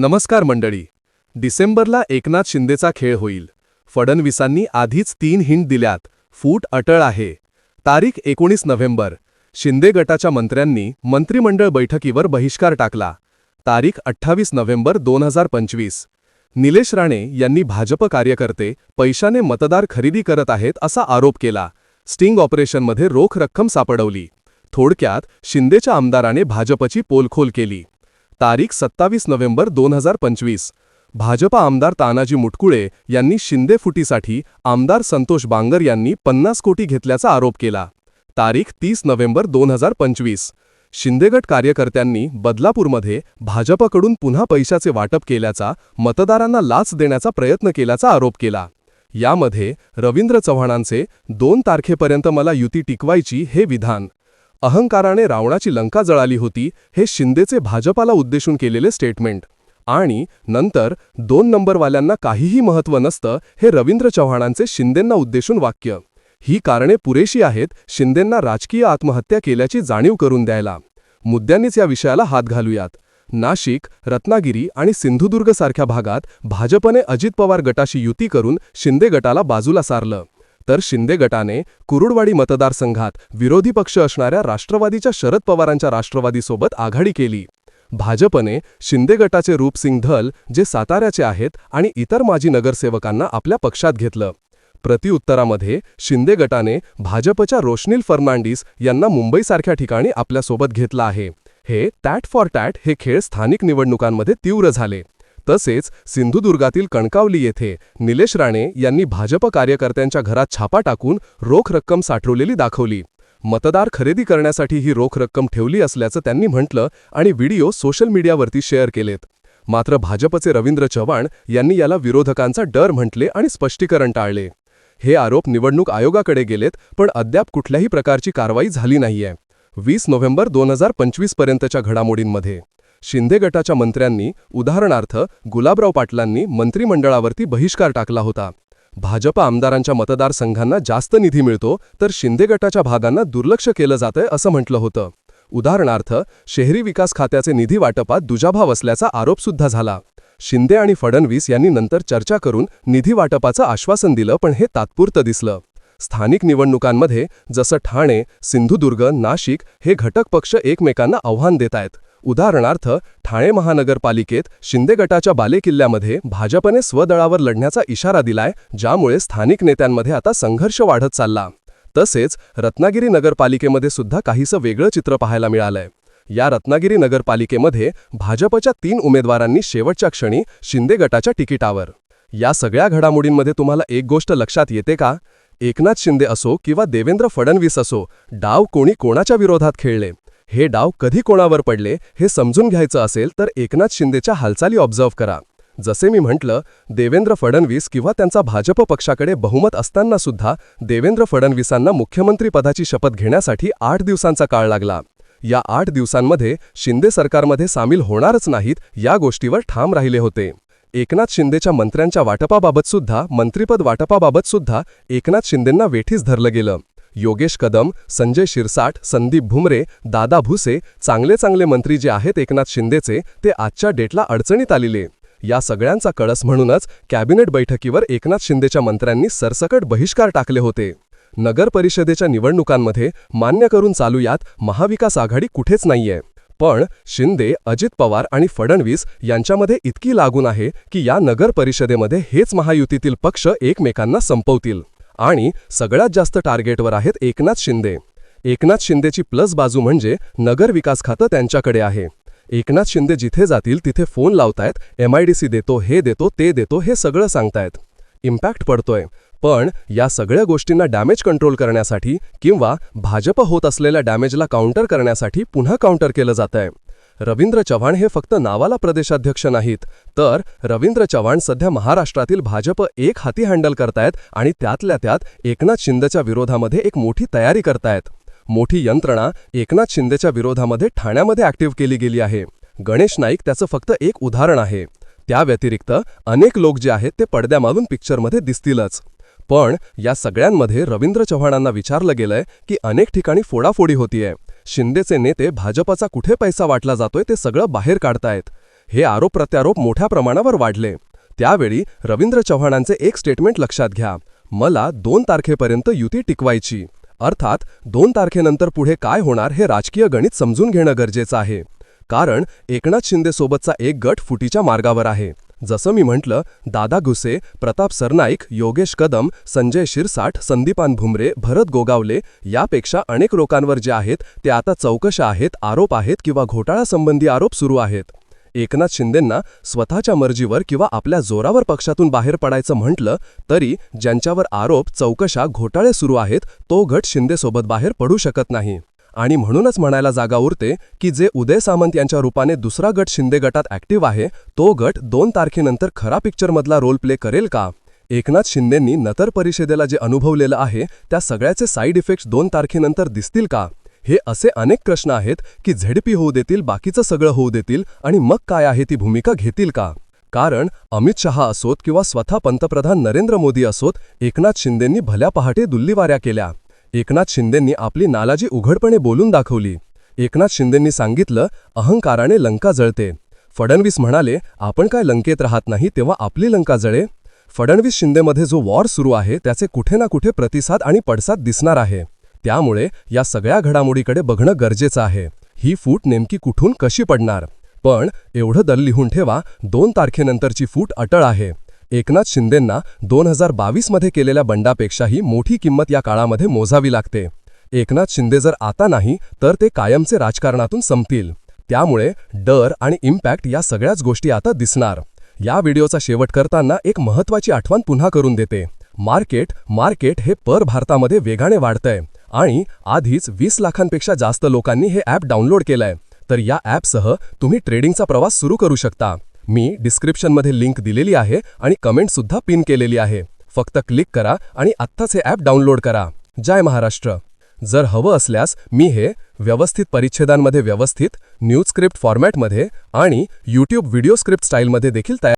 नमस्कार मंडळी. डिसेंबरला एकनाथ शिंदेचा खेळ होईल. फडणवीसांनी आधीच तीन हिंट दिल्यात. फूट अटळ आहे. तारीख एकोणीस नोव्हेंबर. शिंदे गटाच्या मंत्र्यांनी मंत्रिमंडळ बैठकीवर बहिष्कार टाकला. तारीख अठ्ठावीस नोव्हेंबर दोन हजार पंचवीस. निलेश राणे यांनी भाजप कार्यकर्ते पैशाने मतदार खरेदी करत आहेत असा आरोप केला. स्टिंग ऑपरेशनमध्ये रोख रक्कम सापडवली. थोडक्यात शिंदेच्या आमदाराने भाजपची पोलखोल केली. तारीख सत्तावीस नोव्हेंबर दोन हजार पंचवीस. भाजपा आमदार तानाजी मुटकुळे यांनी शिंदे फुटीसाठी आमदार संतोष बांगर यांनी पन्नास कोटी घेतल्याचा आरोप केला. तारीख तीस नोव्हेंबर दोन हजार पंचवीस. शिंदेगट कार्यकर्त्यांनी बदलापूरमध्ये भाजपकडून पुन्हा पैशाचे वाटप केल्याचा मतदारांना लाच देण्याचा प्रयत्न केल्याचा आरोप केला. यामध्ये रवींद्र चव्हाणांचे दोन तारखेपर्यंत मला युती टिकवायची हे विधान. अहंकाराने रावणाची लंका जळाली होती हे शिंदेचे भाजपाला उद्देशून केलेले स्टेटमेंट आणि नंतर दोन नंबरवाल्यांना काहीही महत्त्व नसतं हे रवींद्र चव्हाणांचे शिंदेंना उद्देशून वाक्य. ही कारणे पुरेशी आहेत शिंदेंना राजकीय आत्महत्या केल्याची जाणीव करून द्यायला. मुद्द्यांनीच या विषयाला हात घालूयात. नाशिक रत्नागिरी आणि सिंधुदुर्गसारख्या भागात भाजपने अजित पवार गटाशी युती करून शिंदे गटाला बाजूला सारलं. तर शिंदे गटाने कुरुडवाडी मतदारसंघात विरोधी पक्ष असणाऱ्या राष्ट्रवादीच्या शरद पवारांच्या राष्ट्रवादीसोबत आघाडी केली. भाजपने शिंदे गटाचे रूपसिंग धल जे साताऱ्याचे आहेत आणि इतर माजी नगरसेवकांना आपल्या पक्षात घेतलं. प्रतिउत्तरामध्ये शिंदे गटाने भाजपच्या रोशनील फर्नांडिस यांना मुंबईसारख्या ठिकाणी आपल्यासोबत घेतलं आहे. हे टॅट फॉर टॅट हे खेळ स्थानिक निवडणुकांमध्ये तीव्र झाले. तसेच सिंधुदुर्गातील कणकावली येथे निलेश राणे यांनी भाजप कार्यकर्त्यांच्या घरात छापा टाकून रोख रक्कम साठवलेली दाखवली. मतदार खरेदी करण्यासाठी ही रोख रक्कम ठेवली असल्याचं त्यांनी म्हटलं आणि व्हिडिओ सोशल मीडियावरती शेअर केलेत. मात्र भाजपचे रवींद्र चव्हाण यांनी याला विरोधकांचा डर म्हटले आणि स्पष्टीकरण टाळले. हे आरोप निवडणूक आयोगाकडे गेलेत पण अद्याप कुठल्याही प्रकारची कारवाई झाली नाहीये. वीस नोव्हेंबर दोन हजार पंचवीस पर्यंतच्या घडामोडींमध्ये शिंदे गटाच्या मंत्र्यांनी उदाहरणार्थ गुलाबराव पाटलांनी मंत्रिमंडळावरती बहिष्कार टाकला होता. भाजप आमदारांच्या मतदारसंघांना जास्त निधी मिळतो तर शिंदे गटाच्या भागांना दुर्लक्ष केलं जातंय असं म्हटलं होतं. उदाहरणार्थ शहरी विकास खात्याचे निधी वाटपात दुजाभाव असल्याचा आरोपसुद्धा झाला. शिंदे आणि फडणवीस यांनी नंतर चर्चा करून निधी वाटपाचं आश्वासन दिलं पण हे तात्पुरतं दिसलं. स्थानिक निवडणुकांमध्ये जसं ठाणे सिंधुदुर्ग नाशिक हे घटक पक्ष एकमेकांना आव्हान देत आहेत उदाहरणार्थ ठाणे महानगरपालिकेत शिंदे गटाच्या बालेकिल्ल्यामध्ये भाजपने स्वदळावर लढण्याचा इशारा दिलाय ज्यामुळे स्थानिक नेत्यांमध्ये आता संघर्ष वाढत चालला. तसेच रत्नागिरी नगरपालिकेमध्ये सुद्धा काहीसं वेगळं चित्र पाहायला मिळालंय. या रत्नागिरी नगरपालिकेमध्ये भाजपच्या तीन उमेदवारांनी शेवटच्या क्षणी शिंदे गटाच्या तिकिटावर. या सगळ्या घडामोडींमध्ये तुम्हाला एक गोष्ट लक्षात येते का? एकनाथ शिंदे असो किंवा देवेंद्र फडणवीस असो डाव कोणी कोणाच्या विरोधात खेळले? हे डाव कधी कोणावर पडले हे समजून घ्यायचं असेल तर एकनाथ शिंदेच्या हालचाली ऑब्झर्व्ह करा. जसे मी म्हटलं देवेंद्र फडणवीस किंवा त्यांचा भाजप पक्षाकडे बहुमत असताना सुद्धा देवेंद्र फडणवीसांना मुख्यमंत्रीपदाची शपथ घेण्यासाठी आठ दिवसांचा काळ लागला. या आठ दिवसांमध्ये शिंदे सरकारमध्ये सामील होणारच नाहीत या गोष्टीवर ठाम राहिले होते. एकनाथ शिंदेच्या मंत्र्यांच्या वाटपाबाबतसुद्धा मंत्रिपद वाटपाबाबतसुद्धा एकनाथ शिंदेंना वेठीस धरलं गेलं. योगेश कदम संजय शिरसाट संदीप भुमरे दादा भुसे चांगले चांगले मंत्री जे आहेत एकनाथ शिंदेचे ते आजच्या डेटला अडचणीत आलेले. या सगळ्यांचा कळस म्हणूनच कॅबिनेट बैठकीवर एकनाथ शिंदेच्या मंत्र्यांनी सरसकट बहिष्कार टाकले होते. नगर परिषदेच्या निवडणुकांमध्ये मान्य करून चालूयात महाविकास आघाडी कुठेच नाहीये. पण शिंदे अजित पवार आणि फडणवीस यांच्यामध्ये इतकी लागून आहे की या नगर परिषदेमध्ये हेच महायुतीतील पक्ष एकमेकांना संपवतील. आणि सगळ्यात जास्त टार्गेटवर आहेत एकनाथ शिंदे. एकनाथ शिंदेची प्लस बाजू म्हणजे नगर विकास खातं त्यांच्याकडे आहे. एकनाथ शिंदे जिथे जातील तिथे फोन लावतायत एमआयडीसी देतो हे देतो ते देतो हे सगळं सांगतायत. इम्पॅक्ट पडतोय. पण या सगळ्या गोष्टींना डॅमेज कंट्रोल करण्यासाठी किंवा भाजप होत असलेल्या डॅमेजला काउंटर करण्यासाठी पुन्हा काउंटर केलं जातंय. रवींद्र चव्हाण हे फक्त नावाला प्रदेशाध्यक्ष नाहीत तर रवींद्र चव्हाण सध्या महाराष्ट्रातील भाजप एक हाती हँडल करतायत आणि त्यातल्या त्यात एकनाथ शिंदेच्या विरोधामध्ये एक मोठी तयारी करतायत. मोठी यंत्रणा एकनाथ शिंदेच्या विरोधामध्ये ठाण्यामध्ये ॲक्टिव्ह केली गेली आहे. गणेश नाईक त्याचं फक्त एक उदाहरण आहे. त्या व्यतिरिक्त अनेक लोक जे आहेत ते पडद्यामागून पिक्चरमध्ये दिसतीलच. पण या सगळ्यांमध्ये रवींद्र चव्हाणांना विचारलं गेलंय की अनेक ठिकाणी फोडाफोडी होतीये. शिंदेचे नेते भाजपचा कुठे पैसा वाटला जातोय ते सगळं बाहेर काढतायत. हे आरोप प्रत्यारोप मोठ्या प्रमाणावर वाढले. त्यावेळी रवींद्र चव्हाणांचे एक स्टेटमेंट लक्षात घ्या. मला दोन तारखेपर्यंत युती टिकवायची. अर्थात दोन तारखेनंतर पुढे काय होणार हे राजकीय गणित समजून घेणं गरजेचं आहे. कारण एकनाथ शिंदेसोबतचा एक गट फुटीच्या मार्गावर आहे. जसं मी म्हटलं दादा घुसे प्रताप सरनाईक योगेश कदम संजय शिरसाठ संदीपान भुमरे भरत गोगावले यापेक्षा अनेक लोकांवर जे आहेत ते आता चौकशा आहेत आरोप आहेत किंवा घोटाळासंबंधी आरोप सुरू आहेत. एकनाथ शिंदेंना स्वतःच्या मर्जीवर किंवा आपल्या जोरावर पक्षातून बाहेर पडायचं म्हटलं तरी ज्यांच्यावर आरोप चौकशा घोटाळे सुरू आहेत तो गट शिंदेसोबत बाहेर पडू शकत नाही. आणि म्हणूनच म्हणायला जागा उरते की जे उदय सामंत यांच्या रूपाने दुसरा गट शिंदे गटात ॲक्टिव्ह आहे तो गट दोन तारखेनंतर खरा पिक्चरमधला रोल प्ले करेल का? एकनाथ शिंदेंनी नतर परिषदेला जे अनुभवलेलं आहे त्या सगळ्याचे साईड इफेक्ट्स दोन तारखेनंतर दिसतील का? हे असे अनेक प्रश्न आहेत की झेडपी होऊ देतील बाकीचं सगळं होऊ देतील आणि मग काय आहे ती भूमिका घेतील का? कारण अमित शहा असोत किंवा स्वतः पंतप्रधान नरेंद्र मोदी असोत एकनाथ शिंदेंनी भल्या पहाटे दुल्लीवाऱ्या केल्या. एकनाथ शिंदेंनी आपली नालाजी उघडपणे बोलून दाखवली. एकनाथ शिंदेंनी सांगितलं अहंकाराने लंका जळते. फडणवीस म्हणाले आपण काय लंकेत राहत नाही तेव्हा आपली लंका जळे. फडणवीस शिंदेमध्ये जो वॉर सुरू आहे त्याचे कुठे ना कुठे प्रतिसाद आणि पडसाद दिसणार आहे. त्यामुळे या सगळ्या घडामोडीकडे बघणं गरजेचं आहे. ही फूट नेमकी कुठून कशी पडणार? पण एवढं दल लिहून ठेवा दोन तारखेनंतरची फूट अटळ आहे. एकनाथ शिंदेंना दोन हजार बावीसमध्ये केलेल्या बंडापेक्षाही मोठी किंमत या काळामध्ये मोजावी लागते. एकनाथ शिंदे जर आता नाही तर ते कायमचे राजकारणातून संपतील. त्यामुळे डर आणि इम्पॅक्ट या सगळ्याच गोष्टी आता दिसणार. या व्हिडिओचा शेवट करताना एक महत्त्वाची आठवण पुन्हा करून देते. मार्केट मार्केट हे पर भारतामध्ये वेगाने वाढतंय आणि आधीच वीस लाखांपेक्षा जास्त लोकांनी हे ॲप डाउनलोड केलंय. तर या ॲपसह तुम्ही ट्रेडिंगचा प्रवास सुरू करू शकता. मी डिस्क्रिप्शनमध्ये लिंक दिलेली आहे आणि कमेंटसुद्धा पिन केलेली आहे. फक्त क्लिक करा आणि आत्ताच हे ॲप डाउनलोड करा. जय महाराष्ट्र. जर हवं असल्यास मी हे व्यवस्थित परिच्छेदांमध्ये व्यवस्थित न्यूज स्क्रिप्ट फॉर्मॅटमध्ये आणि यूट्यूब व्हिडिओ स्क्रिप्ट स्टाईलमध्ये देखील तयार